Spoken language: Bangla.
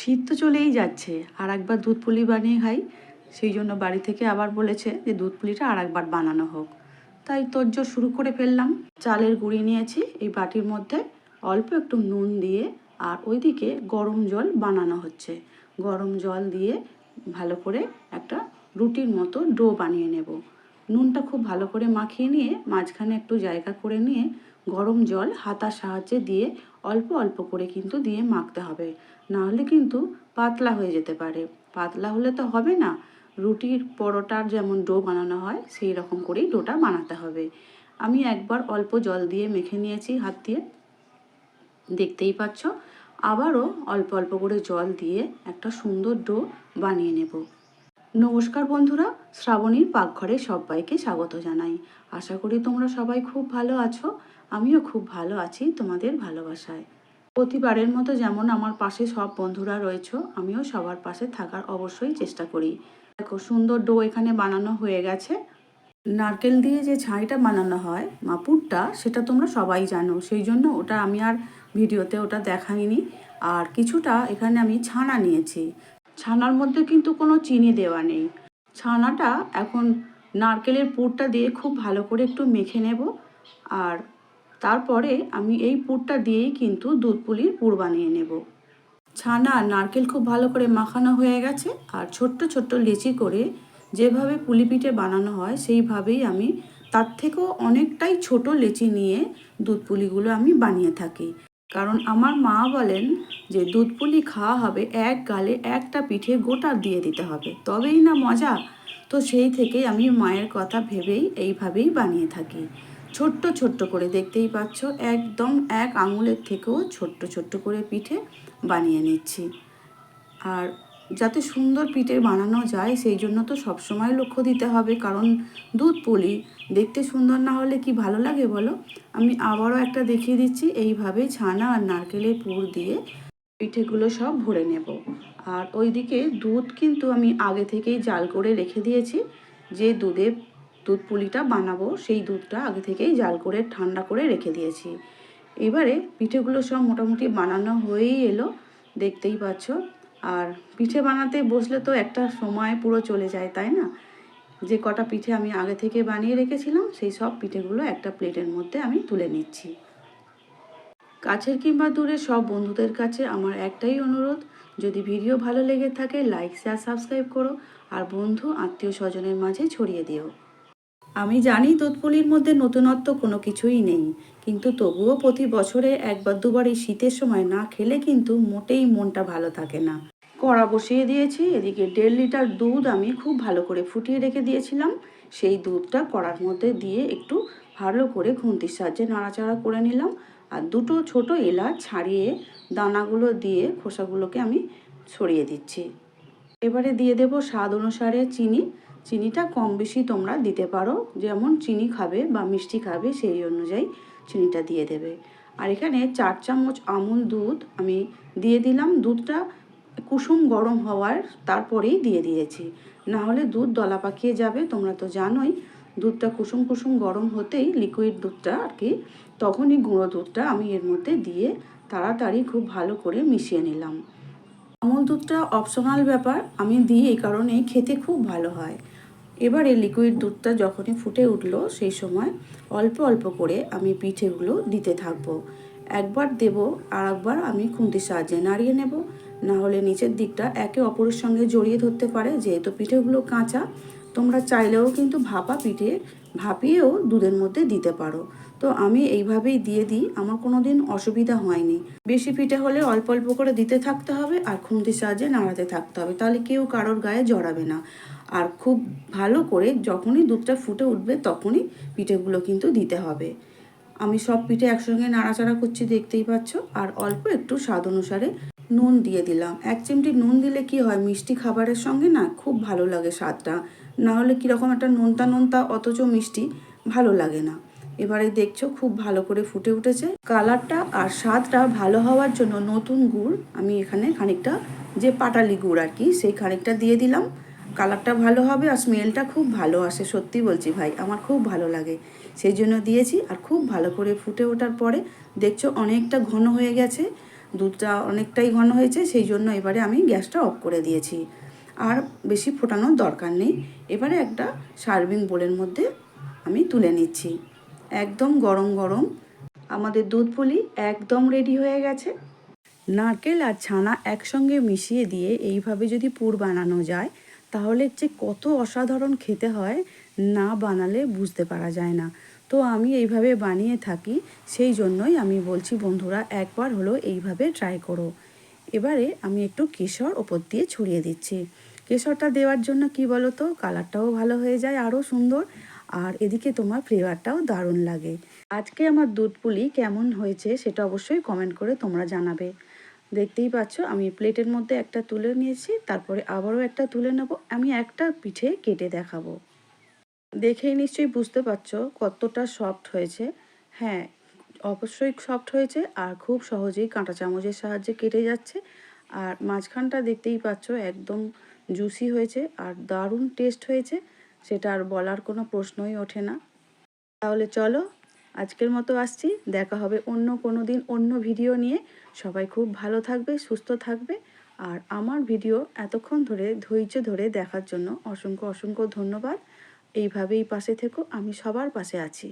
শীত তো চলেই যাচ্ছে, আর একবার দুধ পুলি বানিয়ে খাই। সেই জন্য বাড়ি থেকে আবার বলেছে যে, দুধ পুলিটা আর একবার বানানো হোক। তাই তোরজোর শুরু করে ফেললাম। চালের গুঁড়ি নিয়েছি এই বাটির মধ্যে। অল্প একটু নুন দিয়ে আর ওইদিকে গরম জল বানানো হচ্ছে। গরম জল দিয়ে ভালো করে একটা রুটির মতো ডো বানিয়ে নেব। নুনটা খুব ভালো করে মাখিয়ে নিয়ে মাঝখানে একটু জায়গা করে নিয়ে গরম জল হাতার সাহায্যে দিয়ে অল্প অল্প করে কিন্তু দিয়ে মাখতে হবে। না হলে কিন্তু পাতলা হয়ে যেতে পারে। পাতলা হলে তো হবে না। রুটির পরোটার যেমন ডো বানানো হয়, সেই রকম করেই ডোটা বানাতে হবে। আমি একবার অল্প জল দিয়ে মেখে নিয়েছি হাত দিয়ে। দেখতেই পাচ্ছ? আবারও অল্প অল্প করে জল দিয়ে একটা সুন্দর ডো বানিয়ে নেব। নমস্কার বন্ধুরা, শ্রাবণীর পাকঘরে সবাইকে স্বাগত জানাই। আশা করি তোমরা সবাই খুব ভালো আছো, আমিও খুব ভালো আছি তোমাদের ভালোবাসায়। প্রতিবারের মতো যেমন আমার পাশে সব বন্ধুরা রয়েছে, আমিও সবার পাশে থাকার অবশ্যই চেষ্টা করি। দেখো, সুন্দর ডো এখানে বানানো হয়ে গেছে। নারকেল দিয়ে যে ছাইটা বানানো হয়, মাপুরটা, সেটা তোমরা সবাই জানো। সেই জন্য ওটা আমি আর ভিডিওতে ওটা দেখাইনি। আর কিছুটা এখানে আমি ছানা নিয়েছি। ছানার মধ্যে কিন্তু কোনো চিনি দেওয়া নেই। ছানাটা এখন নারকেলের পুরটা দিয়ে খুব ভালো করে একটু মেখে নেব আর তারপরে আমি এই পুরটা দিয়েই কিন্তু দুধ পুলির পুর বানিয়ে নেব। ছানা আর নারকেল খুব ভালো করে মাখানো হয়ে গেছে আর ছোট্ট ছোট্ট লেচি করে যেভাবে পুলি পিঠে বানানো হয় সেইভাবেই আমি তার থেকেও অনেকটাই ছোট লেচি নিয়ে দুধ পুলিগুলো আমি বানিয়ে থাকি। কারণ আমার মা বলেন যে দুধ পুলি খাওয়া হবে, এক গালে একটা পিঠে গোটা দিয়ে দিতে হবে। তবেই না মজা। তো সেই থেকেই আমি মায়ের কথা ভেবেই এইভাবেই বানিয়ে থাকি। ছোট্ট ছোট্ট করে দেখতেই পাচ্ছ, একদম এক আঙুলের থেকেও ছোট্ট ছোট্ট করে পিঠে বানিয়ে নিচ্ছি। আর যাতে সুন্দর পিঠে বানানো যায়, সেই জন্য তো সবসময় লক্ষ্য দিতে হবে। কারণ দুধ পুলি, দেখতে সুন্দর না হলে কি ভালো লাগে বলো? আমি আবারও একটা দেখিয়ে দিচ্ছি এইভাবে ছানা আর নারকেলের পুর দিয়ে পিঠেগুলো সব ভরে নেব। আর ওইদিকে দুধ কিন্তু আমি আগে থেকেই জাল করে রেখে দিয়েছি। যে দুধে দুধ পুলিটা বানাবো, সেই দুধটা আগে থেকেই জাল করে, ঠান্ডা করে রেখে দিয়েছি। এবারে পিঠেগুলো সব মোটামুটি বানানো হয়েই এলো, দেখতেই পাচ্ছ। আর পিঠে বানাতে বসলে তো একটা সময় পুরো চলে যায়, তাই না? যে কটা পিঠে আমি আগে থেকে বানিয়ে রেখেছিলাম, সেই সব পিঠেগুলো একটা প্লেটের মধ্যে আমি তুলে নিচ্ছি। কাছের কিংবা দূরে সব বন্ধুদের কাছে আমার একটাই অনুরোধ, যদি ভিডিও ভালো লেগে থাকে, লাইক, শেয়ার, সাবস্ক্রাইব করো আর বন্ধু, আত্মীয় স্বজনের মাঝে ছড়িয়ে দিও। আমি জানি দুধপুলির মধ্যে নতুনত্ব কোনো কিছুই নেই, কিন্তু তবুও প্রতি বছরে একবার দুবার এই শীতের সময় না খেলে কিন্তু মোটেই মনটা ভালো থাকে না। কড়া বসিয়ে দিয়েছি, এদিকে দেড় লিটার দুধ আমি খুব ভালো করে ফুটিয়ে রেখে দিয়েছিলাম। সেই দুধটা কড়ার মধ্যে দিয়ে একটু ভালো করে খুন্তির সাহায্যে নাড়াচাড়া করে নিলাম। আর দুটো ছোট এলাচ ছাড়িয়ে দানাগুলো দিয়ে খোসাগুলোকে আমি ছড়িয়ে দিচ্ছি। এবারে দিয়ে দেব স্বাদ অনুসারে চিনি। চিনিটা কম বেশি তোমরা দিতে পারো, যেমন চিনি খাবে বা মিষ্টি খাবে সেই অনুযায়ী চিনিটা দিয়ে দেবে। আর এখানে চার চামচ আমুল দুধ আমি দিয়ে দিলাম। দুধটা কুসুম গরম হওয়ার তারপরেই দিয়ে দিয়েছি। না হলে দুধ দলা পাকিয়ে যাবে, তোমরা তো জানোই। দুধটা কুসুম কুসুম গরম হতেই লিকুইড দুধটা আর কি, তখনই গুঁড়ো দুধটা আমি এর মধ্যে দিয়ে তাড়াতাড়ি খুব ভালো করে মিশিয়ে নিলাম। আমুল দুধটা অপশনাল ব্যাপার, আমি দিই এই কারণেই খেতে খুব ভালো হয়। এবারে লিকুইড দুধটা যখনই ফুটে উঠল, সেই সময় অল্প অল্প করে আমি পিঠেগুলো দিতে থাকব। একবার দেব আর একবার আমি খুন্তির সাহায্যে নাড়িয়ে নেব। না হলে নিচের দিকটা একে অপরের সঙ্গে জড়িয়ে ধরতে পারে, যেহেতু পিঠেগুলো কাঁচা, তোমরা চাইলেও কিন্তু ভাপা পিঠে ভাপিয়েও দুধের মধ্যে দিতে পারো। তো আমি এইভাবেই দিয়ে দিই, আমার কোনো দিন অসুবিধা হয়নি। বেশি পিঠে হলে অল্প অল্প করে দিতে থাকতে হবে আর খুন্তির সাহায্যে নাড়াতে থাকতে হবে, তাহলে কেউ কারোর গায়ে জড়াবে না। আর খুব ভালো করে যখনই দুধটা ফুটে উঠবে তখনই পিঠেগুলো কিন্তু দিতে হবে। আমি সব পিঠে একসঙ্গে নাড়াচাড়া করছি, দেখতেই পাচ্ছ। আর অল্প একটু স্বাদ অনুসারে নুন দিয়ে দিলাম। এক চিমটি নুন দিলে কি হয়? মিষ্টি খাবারের সঙ্গে না খুব ভালো লাগে স্বাদটা। না হলে কীরকম একটা নোনতা নোনতা, অথচ মিষ্টি ভালো লাগে না। এবারে দেখছ খুব ভালো করে ফুটে উঠেছে। কালারটা আর স্বাদটা ভালো হওয়ার জন্য নতুন গুড়, আমি এখানে খানিকটা যে পাটালি গুড় আর কি, সেই খানিকটা দিয়ে দিলাম। কালারটা ভালো হবে আর স্মেলটা খুব ভালো আসে, সত্যি বলছি ভাই, আমার খুব ভালো লাগে। সেই জন্য দিয়েছি আর খুব ভালো করে ফুটে ওঠার পরে দেখছ অনেকটা ঘন হয়ে গেছে। দুধটা অনেকটাই ঘন হয়েছে, সেই জন্য এবারে আমি গ্যাসটা অফ করে দিয়েছি। আর বেশি ফোটানোর দরকার নেই। এবারে একটা সার্ভিং বোলের মধ্যে আমি তুলে নিচ্ছি। একদম গরম গরম। আমাদের দুধ পুলি একদম রেডি হয়ে গেছে। নারকেল আর ছানা একসঙ্গে মিশিয়ে দিয়ে এইভাবে যদি পুর বানানো যায়, তাহলে যে কত অসাধারণ খেতে হয়, না বানালে বুঝতে পারা যায় না। তো আমি এইভাবে বানিয়ে থাকি, সেই জন্যই আমি বলছি বন্ধুরা একবার হলো এইভাবে ট্রাই করো। এবারে আমি একটু কেশর ওপর দিয়ে ছড়িয়ে দিচ্ছি। কেশরটা দেওয়ার জন্য কি বলো তো কালারটাও ভালো হয়ে যায় আরও সুন্দর। আর এদিকে তোমার ফ্লেভারটাও দারুণ লাগে। আজকে আমার দুধ পুলি কেমন হয়েছে সেটা অবশ্যই কমেন্ট করে তোমরা জানাবে। দেখতেই পাচ্ছ, আমি প্লেটের মধ্যে একটা তুলে নিয়েছি, তারপরে আবারও একটা তুলে নেব। আমি একটা পিঠে কেটে দেখাবো। দেখেই নিশ্চয়ই বুঝতে পারছ কতটা সফট হয়েছে। হ্যাঁ অবশ্যই সফট হয়েছে আর খুব সহজেই কাঁটা চামচের সাহায্যে কেটে যাচ্ছে। আর মাঝখানটা দেখতেই পাচ্ছ একদম জুসি হয়েছে আর দারুণ টেস্ট হয়েছে, সেটা আর বলার কোনো প্রশ্নই ওঠে না। তাহলে চলো আজকের মতো আসছি, দেখা হবে অন্য কোনো দিন অন্য ভিডিও নিয়ে। সবাই খুব ভালো থাকবে, সুস্থ থাকবে। আর আমার ভিডিও এতক্ষণ ধরে ধৈর্য ধরে দেখার জন্য অসংখ্য অসংখ্য ধন্যবাদ। এইভাবেই পাশে থেকো আমি সবার পাশে আছি।